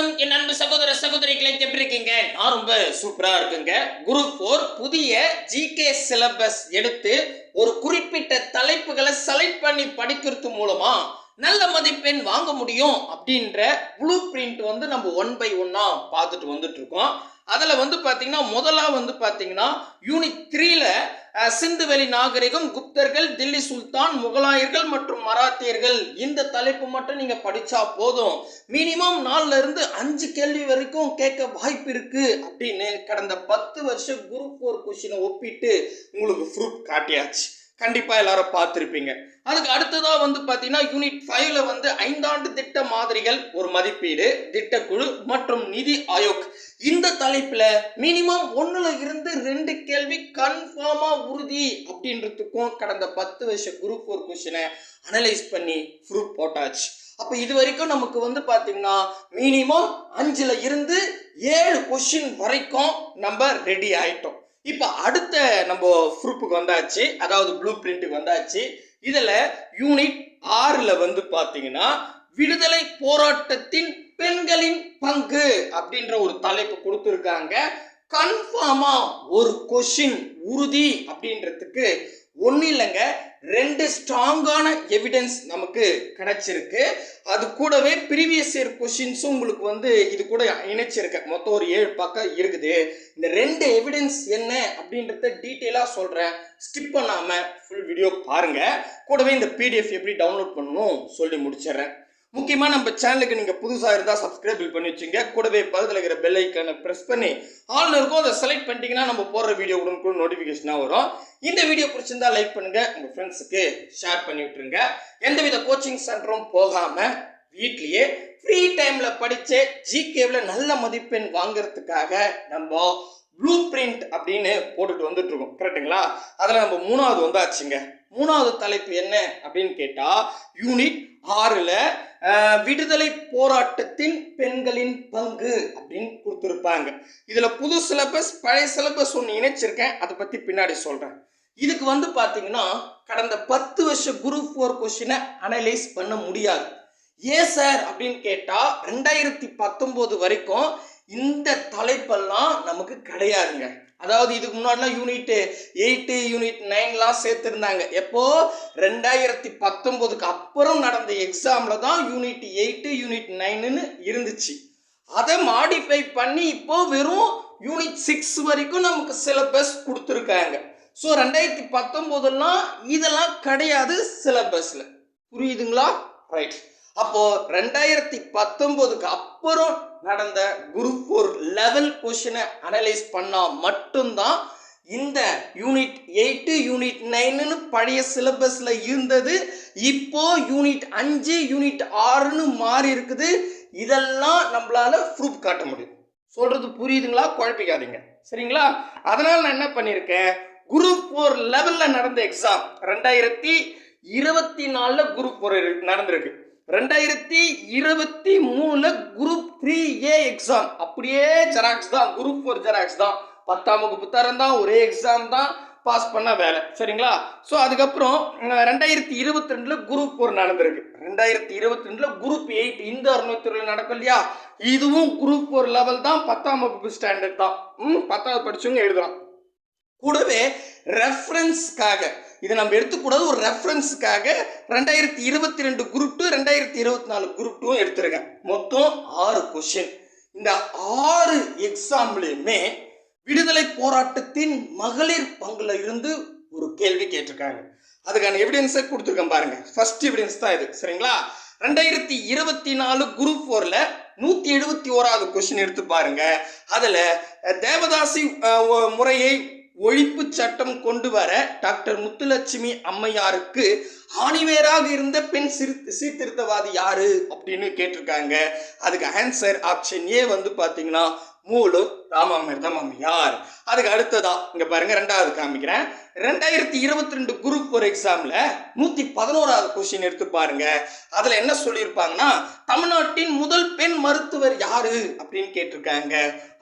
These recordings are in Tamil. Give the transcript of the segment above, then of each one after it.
வணக்கம். என் அன்பு சகோதர சகோதரிகளை எப்படி இருக்கீங்க? நான் ரொம்ப சூப்பரா இருக்குங்க. குரூப் ஃபோர் புதிய ஜிகே சிலபஸ் எடுத்து ஒரு குறிப்பிட்ட தலைப்புகளை செலக்ட் பண்ணி படிக்கிறது மூலமா நல்ல மதிப்பெண் வாங்க முடியும் அப்படின்ற ப்ளூ பிரிண்ட் வந்து நம்ம ஒன் பை ஒன்னா பார்த்துட்டு வந்துட்டு இருக்கோம். அதில் வந்து பார்த்தீங்கன்னா முதலா வந்து பார்த்தீங்கன்னா யூனிட் த்ரீல சிந்துவெளி நாகரிகம் குப்தர்கள் தில்லி சுல்தான் முகலாயர்கள் மற்றும் மராத்தியர்கள். இந்த தலைப்பு மட்டும் நீங்க படிச்சா போதும். மினிமம் நாலுல இருந்து அஞ்சு கேள்வி வரைக்கும் கேட்க வாய்ப்பு இருக்கு அப்படின்னு கடந்த பத்து வருஷம் குரூப் ஃபோர் கொஸ்டினை ஒப்பிட்டு உங்களுக்கு ப்ரூஃப் காட்டியாச்சு. கண்டிப்பா எல்லாரும் பார்த்துருப்பீங்க. அதுக்கு அடுத்ததா வந்து பாத்தீங்கன்னா யூனிட் ஃபைவ்ல வந்து ஐந்தாண்டு திட்ட மாதிரிகள் ஒரு மதிப்பீடு திட்டக்குழு மற்றும் நிதி ஆயோக். இந்த தலைப்புல மினிமம் ஒண்ணுல இருந்து ரெண்டு கேள்வி கன்ஃபார்மா உறுதி அப்படின்றதுக்கும் கடந்த பத்து வருஷ குரூப் ஃபோர் கொஸ்டினை அனலைஸ் பண்ணி ப்ரூஃப் போட்டாச்சு. அப்போ இது வரைக்கும் நமக்கு வந்து பார்த்தீங்கன்னா மினிமம் அஞ்சுல இருந்து ஏழு கொஷின் வரைக்கும் நம்ம ரெடி ஆயிட்டோம். இப்போ அடுத்த நம்ம ப்ரூஃபுக்கு வந்தாச்சு. அதாவது ப்ளூ பிரிண்ட்டுக்கு வந்தாச்சு. இதில் யூனிட் ஆறில் வந்து பார்த்தீங்கன்னா விடுதலை போராட்டத்தின் பெண்களின் பங்கு அப்படின்ற ஒரு தலைப்பு கொடுத்துருக்காங்க. கன்ஃபார்மாக ஒரு கொஷின் உறுதி அப்படின்றதுக்கு ஒன்றும் இல்லைங்க. ரெண்டு ஸ்ட்ராங்கான எவிடன்ஸ் நமக்கு கிடைச்சிருக்கு. அது கூடவே ப்ரீவியஸ் இயர் கொஷின்ஸும் உங்களுக்கு வந்து இது கூட இணைச்சிருக்கேன். மொத்தம் ஒரு ஏழு பக்கம் இருக்குது. இந்த ரெண்டு எவிடன்ஸ் என்ன அப்படின்றத டீட்டெயிலாக சொல்கிறேன் ஸ்கிப் பண்ணாமல் ஃபுல் வீடியோ பாருங்கள் கூடவே இந்த பிடிஎஃப் எப்படி டவுன்லோட் பண்ணணும் சொல்லி முடிச்சிடுறேன். முக்கியமாக நம்ம சேனலுக்கு நீங்கள் புதுசாக இருந்தால் சப்ஸ்கிரைப் பண்ணி வச்சுங்க. கூடவே பக்கத்தில் இருக்கிற பெல் ஐக்கானை ப்ரெஸ் பண்ணி ஆல் இருக்கும் அதை செலக்ட் பண்ணிட்டீங்கன்னா நம்ம போடுற வீடியோ உடனுக்குடன் நோட்டிஃபிகேஷனாக வரும். இந்த வீடியோ பிடிச்சிருந்தா லைக் பண்ணுங்கள் உங்கள் ஃப்ரெண்ட்ஸுக்கு ஷேர் பண்ணி விட்டுருங்க. எந்தவித கோச்சிங் சென்டரும் போகாமல் வீட்லேயே ஃப்ரீ டைமில் படித்து ஜிகேவில் நல்ல மதிப்பெண் வாங்குறதுக்காக நம்ம ப்ளூ பிரிண்ட் அப்படின்னு போட்டுட்டு வந்துட்டு இருக்கோம். கரெக்டுங்களா அதில் நம்ம மூணாவது வந்தாச்சுங்க. மூணாவது தலைப்பு என்ன அப்படின்னு கேட்டால் யூனிட் ஆறில் விடுதலை போராட்டத்தின் பெண்களின் பங்கு அப்படின்னு கொடுத்துருப்பாங்க. இதில் புது சிலபஸ் பழைய சிலபஸ் ஒன்று இணைச்சிருக்கேன். அதை பற்றி பின்னாடி சொல்கிறேன் இதுக்கு வந்து பார்த்தீங்கன்னா கடந்த பத்து வருஷ குரூப் ஃபோர் கொஸ்டினை அனலைஸ் பண்ண முடியாது. ஏன் சார் அப்படின்னு கேட்டால் ரெண்டாயிரத்தி பத்தொம்போது வரைக்கும் இந்த தலைப்பெல்லாம் நமக்கு கிடையாதுங்க. அதாவது இதுக்கு முன்னாடிலாம் யூனிட் எயிட்டு யூனிட் நைன்லாம் சேர்த்துருந்தாங்க. எப்போ? ரெண்டாயிரத்தி பத்தொம்போதுக்கு அப்புறம் நடந்த எக்ஸாமில் தான் யூனிட் எயிட்டு யூனிட் நைனுன்னு இருந்துச்சு. அதை மாடிஃபை பண்ணி இப்போ வெறும் யூனிட் சிக்ஸ் வரைக்கும் நமக்கு சிலபஸ் கொடுத்துருக்காங்க. ஸோ ரெண்டாயிரத்தி பத்தொம்போதெல்லாம் இதெல்லாம் கிடையாது சிலபஸில் புரியுதுங்களா? ரைட் அப்போ ரெண்டாயிரத்தி பத்தொன்பதுக்கு அப்புறம் நடந்த குரூப் ஃபோர் லெவல் கொஷினை அனலைஸ் பண்ணால் மட்டும்தான் இந்த யூனிட் எயிட்டு யூனிட் நைனுன்னு பழைய சிலபஸில் இருந்தது. இப்போ யூனிட் அஞ்சு யூனிட் ஆறுன்னு மாறி இருக்குது. இதெல்லாம் நம்மளால ப்ரூஃப் காட்ட முடியும். சொல்றது புரியுதுங்களா? குழப்பிக்காதீங்க. சரிங்களா? அதனால நான் என்ன பண்ணியிருக்கேன்? குரூப் ஃபோர் லெவலில் நடந்த எக்ஸாம் ரெண்டாயிரத்தி இருபத்தி நாலில் குரூப் ஃபோர் நடந்திருக்கு. ரெண்டாயிரத்தி இருபத்தி மூணு குரூப் த்ரீ ஏ எக்ஸாம் அப்படியே ஜெராக்ஸ் தான் குரூப் ஃபோர் ஜெராக்ஸ் தான். பத்தாம் வகுப்பு தரம் தான் ஒரே எக்ஸாம் தான். பாஸ் பண்ண வேலை. சரிங்களா? ஸோ அதுக்கப்புறம் ரெண்டாயிரத்தி இருபத்தி ரெண்டுல குரூப் ஃபோர் நடந்திருக்கு. ரெண்டாயிரத்தி இருபத்தி ரெண்டுல குரூப் எயிட் இந்த அறுநூத்தி நடக்கும் இல்லையா? இதுவும் குரூப் ஃபோர் லெவல் தான் பத்தாம் வகுப்பு ஸ்டாண்டர்ட் தான். ம் பத்தாவது படிச்சவங்க எழுதலாம். கூடவே ரெஃபரன்ஸ்க்காக இதை நம்ம எடுத்துக்கூடாது ஒரு ரெஃபரன்ஸுக்காக ரெண்டாயிரத்தி இருபத்தி ரெண்டு குரூப் டூ ரெண்டாயிரத்தி இருபத்தி நாலு குரூப் டூ எடுத்துருக்கேன். மொத்தம் ஆறு கொஷின் இந்த ஆறு எக்ஸாம்லேயுமே விடுதலை போராட்டத்தின் மகளிர் பங்குல இருந்து ஒரு கேள்வி கேட்டிருக்காங்க. அதுக்கான எவிடன்ஸை கொடுத்துருக்கேன் பாருங்க. ஃபர்ஸ்ட் எவிடன்ஸ் தான் இது. சரிங்களா? ரெண்டாயிரத்தி இருபத்தி நாலு குரூப் ஃபோரில் நூற்றி எழுபத்தி ஓராவது கொஸ்டின் எடுத்து பாருங்க. அதில் தேவதாசி முறையை ஒழிப்பு சட்டம் கொண்டு வர டாக்டர் முத்துலட்சுமி அம்மையாருக்கு ஆணிவேராக இருந்த பெண் சிறு சீர்திருத்தவாதி யாரு அப்படின்னு கேட்டிருக்காங்க. அதுக்கு ஆன்சர் ஆப்ஷன் ஏ வந்து பார்த்தீங்கன்னா மூலு ராமாமிர்தம் அம்மையார் அதுக்கு அடுத்ததா இங்க பாருங்க ரெண்டாவது காமிக்கிறேன். ரெண்டாயிரத்தி இருபத்தி ரெண்டு குரூப் ஒரு எக்ஸாம்ல நூத்தி பதினோராவது கொஸ்டின் எடுத்து பாருங்க. அதுல என்ன சொல்லியிருப்பாங்கன்னா தமிழ்நாட்டின் முதல் பெண் மருத்துவர் யாரு அப்படின்னு கேட்டிருக்காங்க.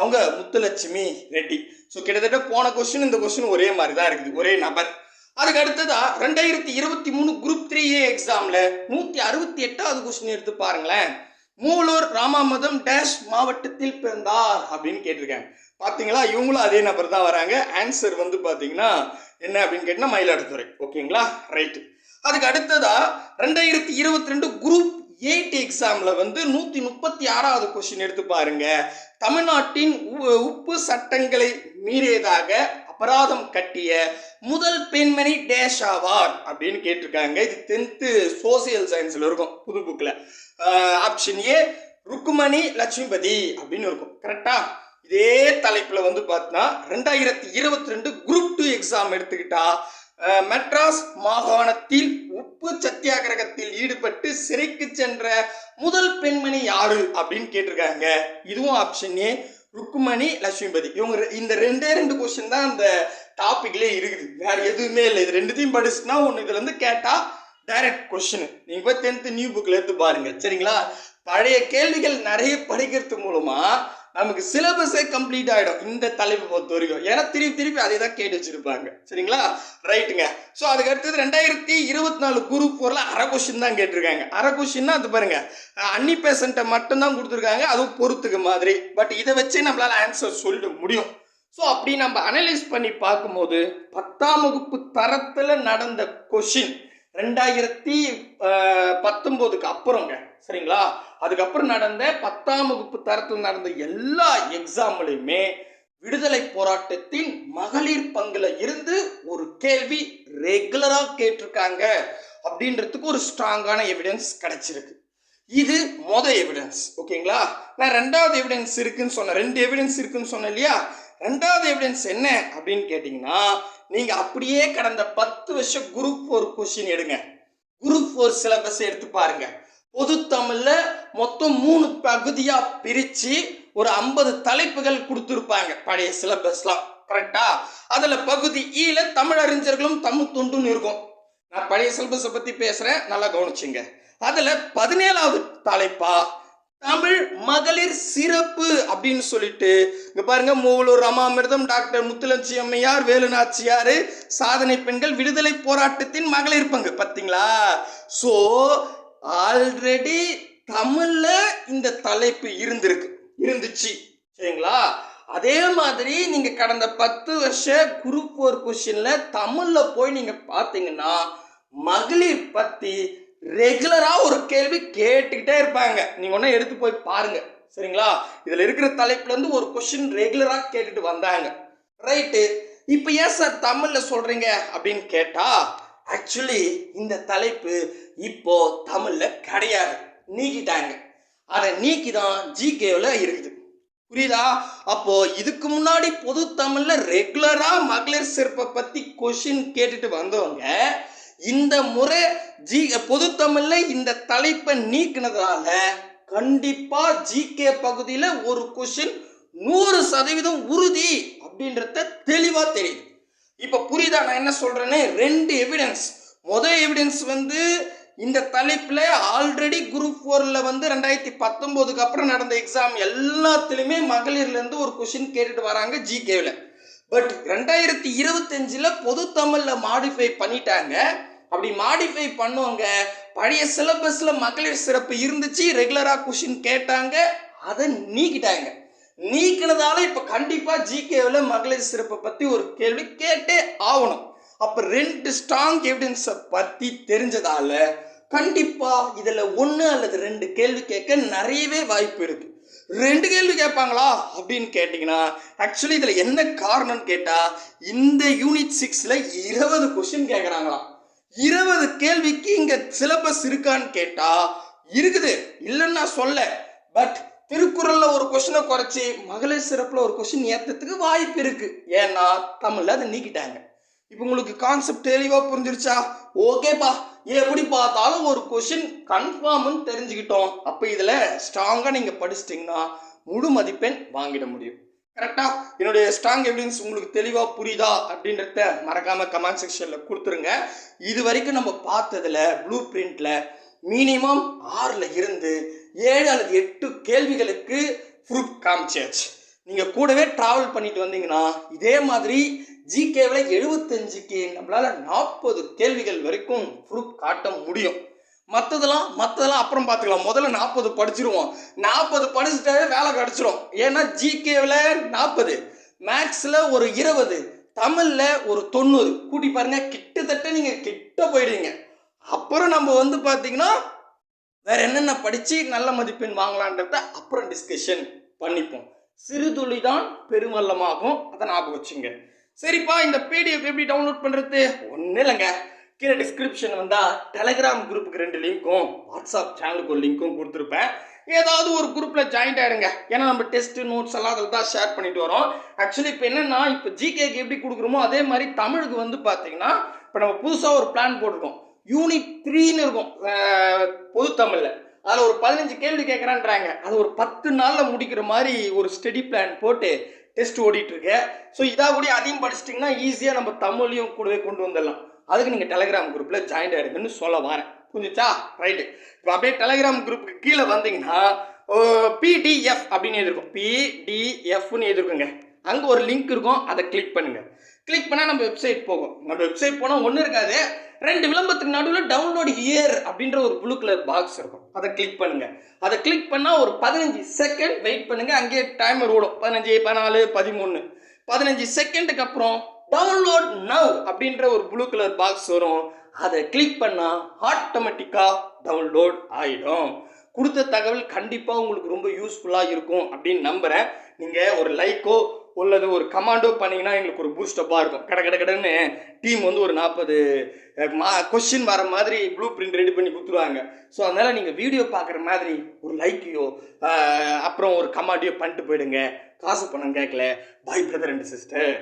அவங்க முத்துலட்சுமி ரெட்டி. ஸோ கிட்டத்தட்ட போன கொஸ்டின் இந்த கொஸ்டின் ஒரே மாதிரி தான் இருக்குது. ஒரே நபர். அதுக்கு அடுத்ததா ரெண்டாயிரத்தி இருபத்தி மூணு குரூப் த்ரீ ஏ எக்ஸாம்ல நூத்தி அறுபத்தி எட்டாவது கொஸ்டின் எடுத்து பாருங்களேன். மூலூர் ராமாமதம் டேஷ் மாவட்டத்தில் பிறந்தார் அப்படின்னு கேட்டிருக்காங்க பாத்தீங்களா? இவங்களும் அதே நபர் தான் வராங்க. ஆன்சர் வந்து பாத்தீங்கன்னா என்ன அப்படின்னு கேட்டினா மயிலாடுதுறை. ஓகேங்களா? ரைட்டு அதுக்கு அடுத்ததா ரெண்டாயிரத்தி இருபத்தி ரெண்டு குரூப் எயிட் எக்ஸாம்ல வந்து நூத்தி முப்பத்தி ஆறாவது கொஸ்டின் எடுத்து பாருங்க. தமிழ்நாட்டின் உ- உப்பு சட்டங்களை மீறியதாக அபராதம் கட்டிய முதல் பெண்மணி டேஷ் ஆவார் அப்படின்னு கேட்டிருக்காங்க. இது டென்த்து சோசியல் சயின்ஸில் இருக்கும் புது புக்கில் ஆப்ஷன் ஏ ருக்குமணி லட்சுமிபதி அப்படின்னு இருக்கும். கரெக்டா இதே தலைப்பில் வந்து பார்த்தீங்கன்னா ரெண்டாயிரத்தி இருபத்தி ரெண்டு குரூப் டூ எக்ஸாம் எடுத்துக்கிட்டா மெட்ராஸ் மாகாணத்தில் உப்பு சத்தியாகிரகத்தில் ஈடுபட்டு சிறைக்கு சென்ற முதல் பெண்மணி யாரு அப்படின்னு கேட்டிருக்காங்க. இதுவும் ஆப்ஷன் ஏ ருக்குமணி லட்சுமிபதி. இவங்க இந்த ரெண்டே ரெண்டு கொஸ்டின் தான் அந்த டாபிக்லேயே இருக்குது. வேற எதுவுமே இல்லை. இது ரெண்டுத்தையும் படிச்சுன்னா ஒன்று இதுல இருந்து கேட்டா டைரக்ட் கொஸ்டின் நீங்க போய் டென்த்து நியூ புக்ல எடுத்து பாருங்க. சரிங்களா? பழைய கேள்விகள் நிறைய படிக்கிறது மூலமா நமக்கு சிலபஸே கம்ப்ளீட் ஆகிடும் இந்த தலைப்பு பொறுத்த வரைக்கும் ஏன்னா திருப்பி திருப்பி அதே தான் கேட்டு வச்சிருப்பாங்க. சரிங்களா? ரைட்டுங்க ஸோ அதுக்கு அடுத்தது ரெண்டாயிரத்தி இருபத்தி நாலு குரூப் ஃபோரில் அரை கொஷின் தான் கேட்டிருக்காங்க. அரை கொஷின்னா அது பாருங்க. அன்னி பேசண்ட்டை மட்டும்தான் கொடுத்துருக்காங்க. அதுவும் பொறுத்துக்கு மாதிரி. பட் இதை வச்சே நம்மளால் ஆன்சர் சொல்லிட முடியும். ஸோ அப்படி நம்ம அனலைஸ் பண்ணி பார்க்கும்போது பத்தாம் வகுப்பு தரத்தில் நடந்த கொஷின் ரெண்டாயிரத்தி பத்தொம்போதுக்கு அப்புறங்க சரிங்களா? அதுக்கப்புறம் நடந்த பத்தாம் வகுப்பு தரத்தில் நடந்த எல்லா எக்ஸாம்லையுமே விடுதலை போராட்டத்தின் மகளிர் பங்குல இருந்து ஒரு கேள்வி ரெகுலராக கேட்டிருக்காங்க அப்படின்றதுக்கு ஒரு ஸ்ட்ராங்கான எவிடன்ஸ் கிடைச்சிருக்கு. இது மொத எவிடன்ஸ் ஓகேங்களா நான் ரெண்டாவது எவிடன்ஸ் இருக்குன்னு சொன்னேன். ரெண்டு எவிடன்ஸ் இருக்குன்னு சொன்னேன் இல்லையா? ரெண்டாவது எவிடன்ஸ் என்ன அப்படின்னு கேட்டிங்கன்னா நீங்கள் அப்படியே கடந்த பத்து வருஷம் குரூப் ஃபோர் கொஸ்டின் எடுங்க. குரூப் ஃபோர் சிலபஸ் எடுத்து பாருங்கள் பொது தமிழில் மொத்தம் மூணு பகுதியாக பிரித்து ஒரு ஐம்பது தலைப்புகள் கொடுத்துருப்பாங்க. பழைய சிலபஸ்லாம் கரெக்டா அதில் பகுதி e ஈல தமிழறிஞர்களும் தமிழ் தொண்டுன்னு இருக்கும். நான் பழைய சிலபஸை பற்றி பேசுகிறேன் நல்லா கவனிச்சிங்க. அதில் பதினேழாவது தலைப்பா? தமிழ் மகளிர் சிறப்பு அப்படின்னு சொல்லிட்டு. இங்க பாருங்க மூவலூர் ராமாமிர்தம் டாக்டர் முத்துலட்சி அம்மையார் வேலுநாச்சியார் சாதனை பெண்கள் விடுதலை போராட்டத்தின் மகளிர் பங்கு. பார்த்தீங்களா ஸோ ஆல்ரெடி தமிழ்ல இந்த தலைப்பு இருந்திருக்கு இருந்துச்சு. சரிங்களா? அதே மாதிரி நீங்க கடந்த பத்து வருஷ குரூப் ஃபோர் கொஸ்டின்ல தமிழ்ல போய் நீங்க பார்த்தீங்கன்னா மகளிர் பத்தி ரெகுலரா ஒரு கேள்வி கேட்டுக்கிட்டே இருப்பாங்க. நீங்க ஒன்றா எடுத்து போய் பாருங்க. சரிங்களா? இதுல இருக்கிற தலைப்புல இருந்து ஒரு கொஸ்டின் ரெகுலரா கேட்டுட்டு வந்தாங்க. ரைட்டு இப்போ ஏன் சார் தமிழ்ல சொல்றீங்க அப்படின்னு கேட்டா ஆக்சுவலி இந்த தலைப்பு இப்போ தமிழ்ல கிடையாது. நீக்கிட்டாங்க. அதை நீக்கி தான் ஜிகேவில் இருக்குது. புரியுதா? அப்போ இதுக்கு முன்னாடி பொது தமிழ்ல ரெகுலரா மகளிர் சிறப்பை பத்தி கொஷின் கேட்டுட்டு வந்தவங்க இந்த முறை ஜி பொது தமிழ்ல இந்த தலைப்பை நீக்கினதால கண்டிப்பா ஜிகே பகுதியில ஒரு கொஷின் நூறு சதவீதம் உறுதி அப்படின்றத தெளிவா தெரியுது. இப்ப புரியுதா? நான் என்ன சொல்றேன்னு? ரெண்டு எவிடன்ஸ் முதல் எவிடன்ஸ் வந்து இந்த தலைப்பில் ஆல்ரெடி குரூப் ஃபோரில் வந்து ரெண்டாயிரத்தி பத்தொம்போதுக்கு அப்புறம் நடந்த எக்ஸாம் எல்லாத்துலேயுமே மகளிர்லேருந்து ஒரு கொஷின் கேட்டுட்டு வராங்க ஜிகேவில் பட் ரெண்டாயிரத்தி இருபத்தஞ்சில் பொது தமிழில் மாடிஃபை பண்ணிட்டாங்க. அப்படி மாடிஃபை பண்ணுவாங்க பழைய சிலபஸில் மகளிர் சிறப்பு இருந்துச்சு ரெகுலராக கொஷின் கேட்டாங்க அதை நீக்கிட்டாங்க. நீக்கினதால இப்போ கண்டிப்பாக ஜிகேவில் மகளிர் சிறப்பை பற்றி ஒரு கேள்வி கேட்டே ஆகணும். அப்போ ரெண்டு ஸ்ட்ராங் எவிடன்ஸை பற்றி தெரிஞ்சதால் கண்டிப்பாக இதில் ஒன்று அல்லது ரெண்டு கேள்வி கேட்க நிறையவே வாய்ப்பு இருக்குது ரெண்டு கேள்வி கேட்பாங்களா அப்படின்னு கேட்டிங்கன்னா ஆக்சுவலி இதில் என்ன காரணம்னு கேட்டால் இந்த யூனிட் சிக்ஸில் இருபது கொஷின் கேட்குறாங்களாம் இருபது கேள்விக்கு இங்கே சிலபஸ் இருக்கான்னு கேட்டால் இருக்குது. இல்லைன்னு நான் சொல்ல. பட் திருக்குறளில் ஒரு கொஷினை குறைச்சி மகளிர் சிறப்பில் ஒரு கொஷின் ஏற்றத்துக்கு வாய்ப்பு இருக்குது ஏன்னா தமிழில் அதை நீக்கிட்டாங்க. இப்போ உங்களுக்கு கான்செப்ட் தெளிவாக புரிஞ்சிருச்சா? ஓகேப்பா. எப்படி பார்த்தாலும் ஒரு கொஷின் கன்ஃபார்ம்னு தெரிஞ்சுக்கிட்டோம். அப்போ இதில் ஸ்ட்ராங்காக நீங்கள் படிச்சிட்டிங்கன்னா முழு மதிப்பெண் வாங்கிட முடியும். கரெக்டா என்னுடைய ஸ்ட்ராங் எவிடன்ஸ் உங்களுக்கு தெளிவாக புரியுதா அப்படின்றத மறக்காம கமெண்ட் செக்ஷனில் கொடுத்துருங்க. இது வரைக்கும் நம்ம பார்த்ததுல ப்ளூ பிரிண்டில் மினிமம் ஆறில் இருந்து ஏழு அல்லது எட்டு கேள்விகளுக்கு ப்ரூஃப் காமிச்சாச்சு. நீங்கள் கூடவே ட்ராவல் பண்ணிட்டு வந்தீங்கன்னா இதே மாதிரி ஜிகேவில் எழுபத்தஞ்சுக்கு நம்மளால் நாற்பது கேள்விகள் வரைக்கும் ப்ரூஃப் காட்ட முடியும். மற்றதெல்லாம் மற்றதெல்லாம் அப்புறம் பார்த்துக்கலாம். முதல்ல நாற்பது படிச்சிருவோம். நாற்பது படிச்சுட்டாவே வேலை கிடச்சிரும். ஏன்னா ஜிகேவில் நாற்பது மேக்ஸில் ஒரு இருபது தமிழில் ஒரு தொண்ணூறு. கூட்டி பாருங்க கிட்டத்தட்ட நீங்கள் கிட்ட போயிடுவீங்க. அப்புறம் நம்ம வந்து பார்த்தீங்கன்னா வேறு என்னென்ன படித்து நல்ல மதிப்பெண் வாங்கலான்றத அப்புறம் டிஸ்கஷன் பண்ணிப்போம். சிறுதுளி தான் பெருமல்லமாகும். அதை ஞாபகம் வச்சுங்க. சரிப்பா இந்த பிடிஎஃப் எப்படி டவுன்லோட் பண்ணுறது ஒன்றும் இல்லைங்க. கீழே டிஸ்கிரிப்ஷன் வந்தால் டெலகிராம் குரூப்புக்கு ரெண்டு லிங்க்கும் வாட்ஸ்அப் சேனலுக்கு ஒரு லிங்க்கும் கொடுத்துருப்பேன். ஏதாவது ஒரு குரூப்பில் ஜாயின்ட் ஆகிடுங்க ஏன்னா நம்ம டெஸ்ட் நோட்ஸ் எல்லாம் அதில் தான் ஷேர் பண்ணிட்டு வரோம். ஆக்சுவலி இப்போ என்னென்னா இப்போ ஜிகேக்கு எப்படி கொடுக்குறோமோ அதே மாதிரி தமிழுக்கு வந்து பார்த்தீங்கன்னா இப்போ நம்ம புதுசாக ஒரு பிளான் போட்டிருக்கோம். யூனிட் த்ரீன்னு இருக்கும். பொதுத்தமிழில். பொது தமிழில் அதில் ஒரு பதினஞ்சு கேள்வி கேட்குறான்றாங்க அது ஒரு பத்து நாளில் முடிக்கிற மாதிரி ஒரு ஸ்டடி பிளான் போட்டு டெஸ்ட் ஓடிட்டுருக்கு. ஸோ இதாக கூட அதையும் படிச்சிட்டிங்கன்னா ஈஸியாக நம்ம தமிழையும் கூடவே கொண்டு வந்துடலாம். அதுக்கு நீங்கள் டெலகிராம் குரூப்பில் ஜாயின் ஆகிடுங்கன்னு சொல்ல வரேன். புரிஞ்சுச்சா? ரைட்டு இப்போ அப்படியே டெலகிராம் குரூப்புக்கு கீழே வந்தீங்கன்னா பிடிஎஃப் அப்படின்னு எழுதிருக்கும் பிடிஎஃப்னு எழுதிருக்குங்க அங்கே ஒரு லிங்க் இருக்கும். அதை கிளிக் பண்ணுங்கள் கிளிக் பண்ணால் நம்ம வெப்சைட் போகும். நம்ம வெப்சைட் போனால் ஒன்றும் இருக்காது. ரெண்டு விளம்பரத்துக்கு நடுவில் டவுன்லோட் இயர் அப்படின்ற ஒரு ப்ளூ கலர் பாக்ஸ் இருக்கும். அதை கிளிக் பண்ணுங்கள் அதை கிளிக் பண்ணால் ஒரு பதினஞ்சு செகண்ட் வெயிட் பண்ணுங்கள் அங்கேயே டைமர் ஓடும். பதினஞ்சு பதினாலு பதிமூணு. பதினஞ்சு செகண்டுக்கு அப்புறம் டவுன்லோட் நவ் அப்படின்ற ஒரு ப்ளூ கலர் பாக்ஸ் வரும். அதை கிளிக் பண்ணால் ஆட்டோமேட்டிக்காக டவுன்லோட் ஆகிடும் கொடுத்த தகவல் கண்டிப்பாக உங்களுக்கு ரொம்ப யூஸ்ஃபுல்லாக இருக்கும் அப்படின்னு நம்புகிறேன் நீங்கள் ஒரு லைக்கோ அல்லது ஒரு கமாண்டோ பண்ணிங்கன்னா எங்களுக்கு ஒரு பூஸ்டப்பாக இருக்கும். கட கட கடன்னு டீம் வந்து ஒரு நாற்பது மா கொஷின் வர மாதிரி ப்ளூ பிரிண்ட் ரெடி பண்ணி கொடுத்துருவாங்க. ஸோ அதனால் நீங்கள் வீடியோ பார்க்குற மாதிரி ஒரு லைக்கையோ அப்புறம் ஒரு கமாண்டியோ பண்ணிட்டு போயிடுங்க. காசு பணம் கேட்கல பாய் பிரதர் அண்ட் சிஸ்டர்